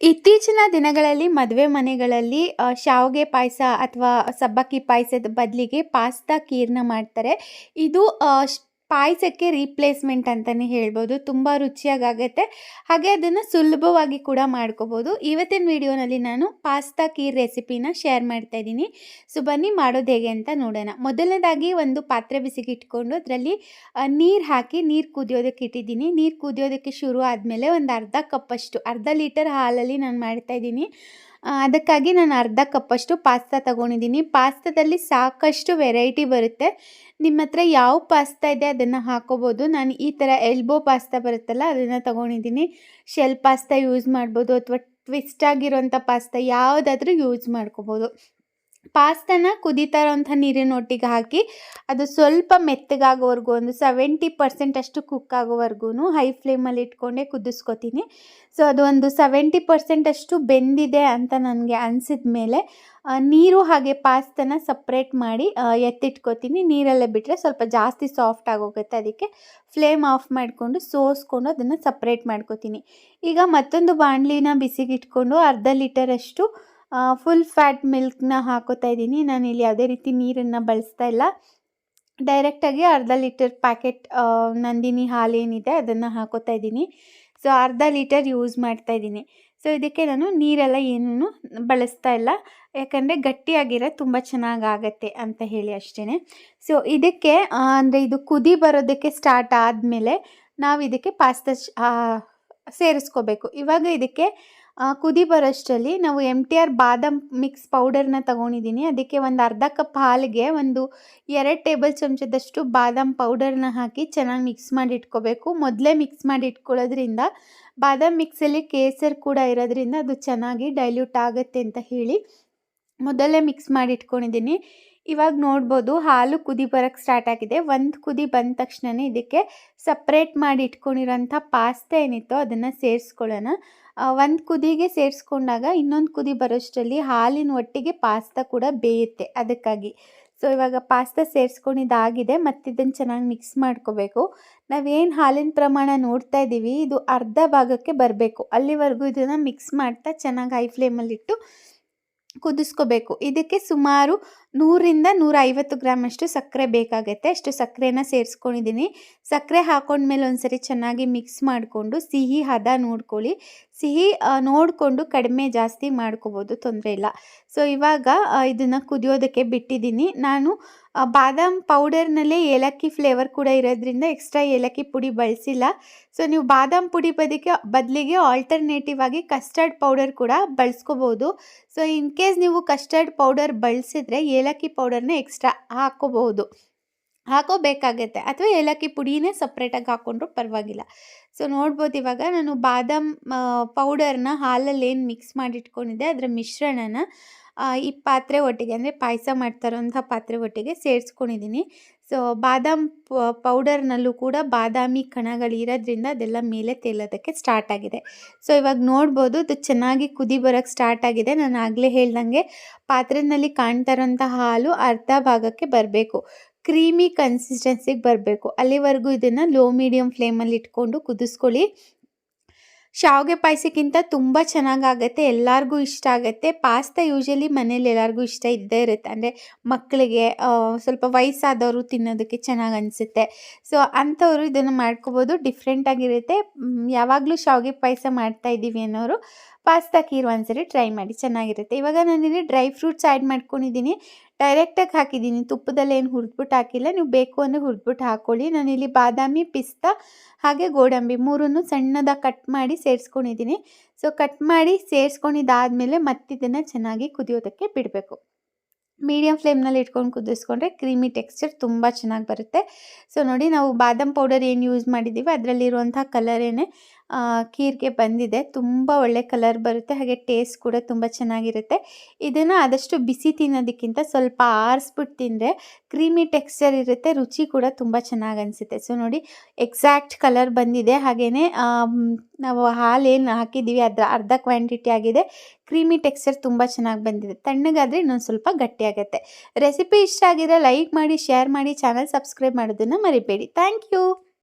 ಇತ್ತೀಚಿನ ದಿನಗಳಲ್ಲಿ ಮದುವೆ ಮನೆಗಳಲ್ಲಿ ಶಾವಿಗೆ ಪಾಯಸ ಅಥವಾ ಸಬ್ಬಕ್ಕಿ ಪಾಯಸದ ಬದಲಿಗೆ ಪಾಸ್ತಾ ಕೀರ್ನ ಮಾಡ್ತಾರೆ. ಇದು ಪಾಯಸಕ್ಕೆ ರೀಪ್ಲೇಸ್ಮೆಂಟ್ ಅಂತಲೇ ಹೇಳ್ಬೋದು. ತುಂಬ ರುಚಿಯಾಗತ್ತೆ ಹಾಗೆ ಅದನ್ನು ಸುಲಭವಾಗಿ ಕೂಡ ಮಾಡ್ಕೋಬೋದು. ಇವತ್ತಿನ ವಿಡಿಯೋನಲ್ಲಿ ನಾನು ಪಾಸ್ತಾ ಕೀರ್ ರೆಸಿಪಿನ ಶೇರ್ ಮಾಡ್ತಾ ಇದ್ದೀನಿ. ಸೊ ಬನ್ನಿ ಮಾಡೋದು ಹೇಗೆ ಅಂತ ನೋಡೋಣ. ಮೊದಲನೇದಾಗಿ ಒಂದು ಪಾತ್ರೆ ಬಿಸಿಗೆ ಇಟ್ಕೊಂಡು ಅದರಲ್ಲಿ ನೀರು ಹಾಕಿ ನೀರು ಕುದಿಯೋದಕ್ಕೆ ಇಟ್ಟಿದ್ದೀನಿ. ನೀರು ಕುದಿಯೋದಕ್ಕೆ ಶುರು ಆದಮೇಲೆ ಒಂದು ಅರ್ಧ ಕಪ್ಪಷ್ಟು ಅರ್ಧ ಲೀಟರ್ ಹಾಲಲ್ಲಿ ನಾನು ಮಾಡ್ತಾ ಇದ್ದೀನಿ. ಆ, ಅದಕ್ಕಾಗಿ ನಾನು ಅರ್ಧ ಕಪ್ಪಷ್ಟು ಪಾಸ್ತಾ ತಗೊಂಡಿದ್ದೀನಿ. ಪಾಸ್ತಾದಲ್ಲಿ ಸಾಕಷ್ಟು ವೆರೈಟಿ ಬರುತ್ತೆ. ನಿಮ್ಮ ಹತ್ರ ಯಾವ ಪಾಸ್ತಾ ಇದೆ ಅದನ್ನು ಹಾಕೋಬೋದು. ನಾನು ಈ ಥರ ಎಲ್ಬೋ ಪಾಸ್ತಾ ಬರುತ್ತಲ್ಲ, ಅದನ್ನು ತಗೊಂಡಿದ್ದೀನಿ. ಶೆಲ್ ಪಾಸ್ತಾ ಯೂಸ್ ಮಾಡ್ಬೋದು ಅಥವಾ ಟ್ವಿಸ್ಟ್ ಆಗಿರೋಂಥ ಪಾಸ್ತಾ ಯಾವುದಾದ್ರೂ ಯೂಸ್ ಮಾಡ್ಕೋಬೋದು. ಪಾಸ್ತಾನ ಕುದೀತಾ ಇರೋಂಥ ನೀರಿನೊಟ್ಟಿಗೆ ಹಾಕಿ ಅದು ಸ್ವಲ್ಪ ಮೆತ್ತಗಾಗೋವರೆಗೂ ಒಂದು ಸೆವೆಂಟಿ ಪರ್ಸೆಂಟ್ ಅಷ್ಟು ಕುಕ್ ಆಗೋವರೆಗೂ ಹೈ ಫ್ಲೇಮಲ್ಲಿ ಇಟ್ಕೊಂಡೇ ಕುದಿಸ್ಕೊತೀನಿ. ಸೊ ಅದು ಒಂದು ಸೆವೆಂಟಿ ಪರ್ಸೆಂಟ್ ಅಷ್ಟು ಬೆಂದಿದೆ ಅಂತ ನನಗೆ ಅನಿಸಿದ ಮೇಲೆ ನೀರು ಹಾಗೆ ಪಾಸ್ತನ ಸಪ್ರೇಟ್ ಮಾಡಿ ಎತ್ತಿಟ್ಕೊತೀನಿ. ನೀರಲ್ಲೇ ಬಿಟ್ಟರೆ ಸ್ವಲ್ಪ ಜಾಸ್ತಿ ಸಾಫ್ಟ್ ಆಗೋಗುತ್ತೆ. ಅದಕ್ಕೆ ಫ್ಲೇಮ್ ಆಫ್ ಮಾಡಿಕೊಂಡು, ಸೋಸ್ಕೊಂಡು ಅದನ್ನು ಸಪ್ರೇಟ್ ಮಾಡ್ಕೊತೀನಿ. ಈಗ ಮತ್ತೊಂದು ಬಾಣಲಿನ ಬಿಸಿಗಿಟ್ಕೊಂಡು ಅರ್ಧ ಲೀಟರಷ್ಟು ಫುಲ್ ಫ್ಯಾಟ್ ಮಿಲ್ಕ್ನ ಹಾಕೋತಾ ಇದ್ದೀನಿ. ನಾನು ಇಲ್ಲಿ ಯಾವುದೇ ರೀತಿ ನೀರನ್ನು ಬಳಸ್ತಾ ಇಲ್ಲ. ಡೈರೆಕ್ಟಾಗಿ ಅರ್ಧ ಲೀಟರ್ ಪ್ಯಾಕೆಟ್ ನಂದಿನಿ ಹಾಲೇನಿದೆ ಅದನ್ನು ಹಾಕೋತಾ ಇದ್ದೀನಿ. ಸೊ ಅರ್ಧ ಲೀಟರ್ ಯೂಸ್ ಮಾಡ್ತಾ ಇದ್ದೀನಿ. ಸೊ ಇದಕ್ಕೆ ನಾನು ನೀರೆಲ್ಲ ಏನೂ ಬಳಸ್ತಾ ಇಲ್ಲ. ಯಾಕಂದರೆ ಗಟ್ಟಿಯಾಗಿರೋ ತುಂಬ ಚೆನ್ನಾಗಾಗತ್ತೆ ಅಂತ ಹೇಳಿ ಅಷ್ಟೇ ಸೊ ಇದಕ್ಕೆ ಅಂದರೆ ಇದು ಕುದಿ ಬರೋದಕ್ಕೆ ಸ್ಟಾರ್ಟ್ ಆದಮೇಲೆ ನಾವು ಇದಕ್ಕೆ ಪಾಸ್ತಾ ಸೇರಿಸ್ಕೋಬೇಕು. ಇವಾಗ ಇದಕ್ಕೆ ಕುದಿ ಬರೋಷ್ಟರಲ್ಲಿ ನಾವು M T R badam mix ಪೌಡರ್ನ ತಗೊಂಡಿದ್ದೀನಿ. ಅದಕ್ಕೆ ಒಂದು ಅರ್ಧ ಕಪ್ ಹಾಲಿಗೆ ಒಂದು ಎರಡು ಟೇಬಲ್ ಚಮಚದಷ್ಟು ಬಾದಾಮ್ ಪೌಡರ್ನ ಹಾಕಿ ಚೆನ್ನಾಗಿ ಮಿಕ್ಸ್ ಮಾಡಿ ಇಟ್ಕೋಬೇಕು. ಮೊದಲೇ ಮಿಕ್ಸ್ ಮಾಡಿ ಇಟ್ಕೊಳ್ಳೋದ್ರಿಂದ ಬಾದಾಮ್ ಮಿಕ್ಸಲ್ಲಿ ಕೇಸರ್ ಕೂಡ ಇರೋದ್ರಿಂದ ಅದು ಚೆನ್ನಾಗಿ ಡೈಲ್ಯೂಟ್ ಆಗುತ್ತೆ ಅಂತ ಹೇಳಿ ಮೊದಲೇ ಮಿಕ್ಸ್ ಮಾಡಿ ಇಟ್ಕೊಂಡಿದ್ದೀನಿ. ಇವಾಗ ನೋಡ್ಬೋದು ಹಾಲು ಕುದಿ ಬರೋಕ್ಕೆ ಸ್ಟಾರ್ಟ್ ಆಗಿದೆ. ಒಂದು ಕುದಿ ಬಂದ ತಕ್ಷಣವೇ ಇದಕ್ಕೆ ಸಪ್ರೇಟ್ ಮಾಡಿ ಇಟ್ಕೊಂಡಿರೋಂಥ ಪಾಸ್ತಾ ಏನಿತ್ತು ಅದನ್ನು ಸೇರಿಸ್ಕೊಳ್ಳೋಣ. ಒಂದು ಕುದಿಗೆ ಸೇರಿಸ್ಕೊಂಡಾಗ ಇನ್ನೊಂದು ಕುದಿ ಬರೋಷ್ಟರಲ್ಲಿ ಹಾಲಿನ ಒಟ್ಟಿಗೆ ಪಾಸ್ತಾ ಕೂಡ ಬೇಯುತ್ತೆ ಅದಕ್ಕಾಗಿ. ಸೊ ಇವಾಗ ಪಾಸ್ತಾ ಸೇರಿಸ್ಕೊಂಡಿದ್ದಾಗಿದೆ. ಮತ್ತು ಇದನ್ನು ಚೆನ್ನಾಗಿ ಮಿಕ್ಸ್ ಮಾಡ್ಕೋಬೇಕು. ನಾವೇನು ಹಾಲಿನ ಪ್ರಮಾಣ ನೋಡ್ತಾ ಇದ್ದೀವಿ ಇದು ಅರ್ಧ ಭಾಗಕ್ಕೆ ಬರಬೇಕು. ಅಲ್ಲಿವರೆಗೂ ಇದನ್ನು ಮಿಕ್ಸ್ ಮಾಡ್ತಾ ಚೆನ್ನಾಗಿ ಹೈ ಫ್ಲೇಮಲ್ಲಿಟ್ಟು ಕುದಿಸ್ಕೋಬೇಕು. ಇದಕ್ಕೆ ಸುಮಾರು ನೂರಿಂದ ನೂರ ಐವತ್ತು ಗ್ರಾಮ್ ಅಷ್ಟು ಸಕ್ಕರೆ ಬೇಕಾಗುತ್ತೆ. ಅಷ್ಟು ಸಕ್ಕರೆನ ಸೇರಿಸ್ಕೊಂಡಿದ್ದೀನಿ. ಸಕ್ಕರೆ ಹಾಕೊಂಡ್ಮೇಲೆ ಒಂದ್ಸರಿ ಚೆನ್ನಾಗಿ ಮಿಕ್ಸ್ ಮಾಡಿಕೊಂಡು ಸಿಹಿ ಹದ ನೋಡ್ಕೊಳ್ಳಿ. ಸಿಹಿ ನೋಡಿಕೊಂಡು ಕಡಿಮೆ ಜಾಸ್ತಿ ಮಾಡ್ಕೋಬೋದು, ತೊಂದರೆ ಇಲ್ಲ. ಸೊ, ಇವಾಗ ಇದನ್ನು ಕುದಿಯೋದಕ್ಕೆ ಬಿಟ್ಟಿದ್ದೀನಿ. ನಾನು ಬಾದಾಮ್ ಪೌಡರ್ನಲ್ಲೇ ಏಲಕ್ಕಿ ಫ್ಲೇವರ್ ಕೂಡ ಇರೋದ್ರಿಂದ ಎಕ್ಸ್ಟ್ರಾ ಏಲಕ್ಕಿ ಪುಡಿ ಬಳಸಿಲ್ಲ. ಸೊ, ನೀವು ಬಾದಾಮ್ ಪುಡಿ ಬದಕ್ಕೆ ಬದಲಿಗೆ ಆಲ್ಟರ್ನೇಟಿವ್ ಆಗಿ ಕಸ್ಟರ್ಡ್ ಪೌಡರ್ ಕೂಡ ಬಳಸ್ಕೋಬೋದು. ಸೊ, ಇನ್ ಕೇಸ್ ನೀವು ಕಸ್ಟರ್ಡ್ ಪೌಡರ್ ಬಳಸಿದ್ರೆ ಏಲಕ್ಕಿ ಪೌಡರ್ನ ಎಕ್ಸ್ಟ್ರಾ ಹಾಕೋಬಹುದು ಹಾಕೋಬೇಕಾಗತ್ತೆ. ಅಥವಾ ಏಲಕ್ಕಿ ಪುಡಿನೇ ಸಪ್ರೇಟಾಗಿ ಹಾಕ್ಕೊಂಡ್ರು ಪರವಾಗಿಲ್ಲ. ಸೊ, ನೋಡ್ಬೋದು ಇವಾಗ ನಾನು ಬಾದಾಮ್ ಪೌಡರ್ನ ಹಾಲಲ್ಲಿ ಏನು ಮಿಕ್ಸ್ ಮಾಡಿಟ್ಕೊಂಡಿದ್ದೆ, ಅದರ ಮಿಶ್ರಣನ ಈ ಪಾತ್ರೆ ಒಟ್ಟಿಗೆ, ಅಂದರೆ ಪಾಯಸ ಮಾಡ್ತಾ ಇರೋಂಥ ಪಾತ್ರೆ ಒಟ್ಟಿಗೆ ಸೇರಿಸ್ಕೊಂಡಿದ್ದೀನಿ. ಸೊ, ಬಾದಾಮ್ ಪೌಡರ್ನಲ್ಲೂ ಕೂಡ ಬಾದಾಮಿ ಕಣಗಳು ಇರೋದ್ರಿಂದ ಅದೆಲ್ಲ ಮೇಲೆ ತೇಲೋದಕ್ಕೆ ಸ್ಟಾರ್ಟ್ ಆಗಿದೆ. ಸೊ, ಇವಾಗ ನೋಡ್ಬೋದು ಅದು ಚೆನ್ನಾಗಿ ಕುದಿ ಬರೋಕ್ಕೆ ಸ್ಟಾರ್ಟ್ ಆಗಿದೆ. ನಾನು ಆಗಲೇ ಹೇಳ್ದಂಗೆ ಪಾತ್ರೆನಲ್ಲಿ ಕಾಣ್ತಾ ಇರೋಂಥ ಹಾಲು ಅರ್ಧ ಭಾಗಕ್ಕೆ ಬರಬೇಕು. ಕ್ರೀಮಿ ಕನ್ಸಿಸ್ಟೆನ್ಸಿಗೆ ಬರಬೇಕು. ಅಲ್ಲಿವರೆಗೂ ಇದನ್ನು ಲೋ ಮೀಡಿಯಮ್ ಫ್ಲೇಮಲ್ಲಿ ಇಟ್ಕೊಂಡು ಕುದಿಸ್ಕೊಳ್ಳಿ. ಶಾವಿಗೆ ಪಾಯಸಕ್ಕಿಂತ ತುಂಬ ಚೆನ್ನಾಗಾಗತ್ತೆ ಎಲ್ಲರಿಗೂ ಇಷ್ಟ ಆಗುತ್ತೆ. ಪಾಸ್ತಾ ಯೂಶಲಿ ಮನೇಲಿ ಎಲ್ಲರಿಗೂ ಇಷ್ಟ ಇದ್ದೇ ಇರುತ್ತೆ. ಅಂದರೆ ಮಕ್ಕಳಿಗೆ ಸ್ವಲ್ಪ ವಯಸ್ಸಾದವರು ತಿನ್ನೋದಕ್ಕೆ ಚೆನ್ನಾಗಿ ಅನಿಸುತ್ತೆ. ಸೊ ಅಂಥವರು ಇದನ್ನು ಮಾಡ್ಕೋಬೋದು. ಡಿಫ್ರೆಂಟಾಗಿರುತ್ತೆ ಯಾವಾಗಲೂ ಶಾವಿಗೆ ಪಾಯಸ ಮಾಡ್ತಾ ಇದ್ದೀವಿ ಅನ್ನೋರು ಪಾಸ್ತಾ ಖೀರ್ ಒಂದ್ಸರಿ ಟ್ರೈ ಮಾಡಿ ಚೆನ್ನಾಗಿರುತ್ತೆ. ಇವಾಗ ನಾನಿಲ್ಲಿ ಡ್ರೈ ಫ್ರೂಟ್ಸ್ ಆ್ಯಡ್ ಮಾಡ್ಕೊಂಡಿದ್ದೀನಿ. ಡೈರೆಕ್ಟಾಗಿ ಹಾಕಿದ್ದೀನಿ ತುಪ್ಪದಲ್ಲಿ ಏನು ಹುರಿದ್ಬಿಟ್ಟು ಹಾಕಿಲ್ಲ. ನೀವು ಬೇಕು ಅಂದರೆ ಹುರಿದ್ಬಿಟ್ಟು ಹಾಕ್ಕೊಳ್ಳಿ ನಾನಿಲ್ಲಿ ಬಾದಾಮಿ, ಪಿಸ್ತಾ, ಹಾಗೆ ಗೋಡಂಬಿ ಮೂರನ್ನು ಸಣ್ಣದಾಗಿ ಕಟ್ ಮಾಡಿ ಸೇರಿಸ್ಕೊಂಡಿದ್ದೀನಿ ಸೊ ಕಟ್ ಮಾಡಿ ಸೇರಿಸ್ಕೊಂಡಿದ್ದಾದಮೇಲೆ ಮತ್ತಿದನ್ನು ಚೆನ್ನಾಗಿ ಕುದಿಯೋದಕ್ಕೆ ಬಿಡಬೇಕು. ಮೀಡಿಯಮ್ ಫ್ಲೇಮ್ನಲ್ಲಿ ಇಟ್ಕೊಂಡು ಕುದಿಸ್ಕೊಂಡ್ರೆ ಕ್ರೀಮಿ ಟೆಕ್ಸ್ಚರ್ ತುಂಬ ಚೆನ್ನಾಗಿ ಬರುತ್ತೆ. ಸೊ ನೋಡಿ ನಾವು ಬಾದಾಮ್ ಪೌಡರ್ ಏನು ಯೂಸ್ ಮಾಡಿದ್ದೀವಿ ಅದರಲ್ಲಿರುವಂಥ ಕಲರೇನೆ ಖೀರ್ಗೆ ಬಂದಿದೆ. ತುಂಬ ಒಳ್ಳೆ ಕಲರ್ ಬರುತ್ತೆ. ಹಾಗೆ ಟೇಸ್ಟ್ ಕೂಡ ತುಂಬ ಚೆನ್ನಾಗಿರುತ್ತೆ. ಇದನ್ನು ಆದಷ್ಟು ಬಿಸಿ ತಿನ್ನೋದಕ್ಕಿಂತ ಸ್ವಲ್ಪ ಆರಿಸ್ಬಿಟ್ಟು ತಿಂದರೆ ಕ್ರೀಮಿ ಟೆಕ್ಸ್ಚರ್ ಇರುತ್ತೆ. ರುಚಿ ಕೂಡ ತುಂಬ ಚೆನ್ನಾಗಿ ಅನಿಸುತ್ತೆ. ಸೊ ನೋಡಿ ಎಕ್ಸಾಕ್ಟ್ ಕಲರ್ ಬಂದಿದೆ. ಹಾಗೆಯೇ ನಾವು ಹಾಲೇನು ಹಾಕಿದ್ದೀವಿ. ಅದರ ಅರ್ಧ ಕ್ವಾಂಟಿಟಿ ಆಗಿದೆ. ಕ್ರೀಮಿ ಟೆಕ್ಸ್ಚರ್ ತುಂಬ ಚೆನ್ನಾಗಿ ಬಂದಿದೆ. ತಣ್ಣಗಾದರೆ ಇನ್ನೊಂದು ಸ್ವಲ್ಪ ಗಟ್ಟಿಯಾಗುತ್ತೆ. ರೆಸಿಪಿ ಇಷ್ಟ ಆಗಿದ್ರೆ ಲೈಕ್ ಮಾಡಿ ಶೇರ್ ಮಾಡಿ ಚಾನಲ್ ಸಬ್ಸ್ಕ್ರೈಬ್ ಮಾಡೋದನ್ನು ಮರಿಬೇಡಿ. Thank you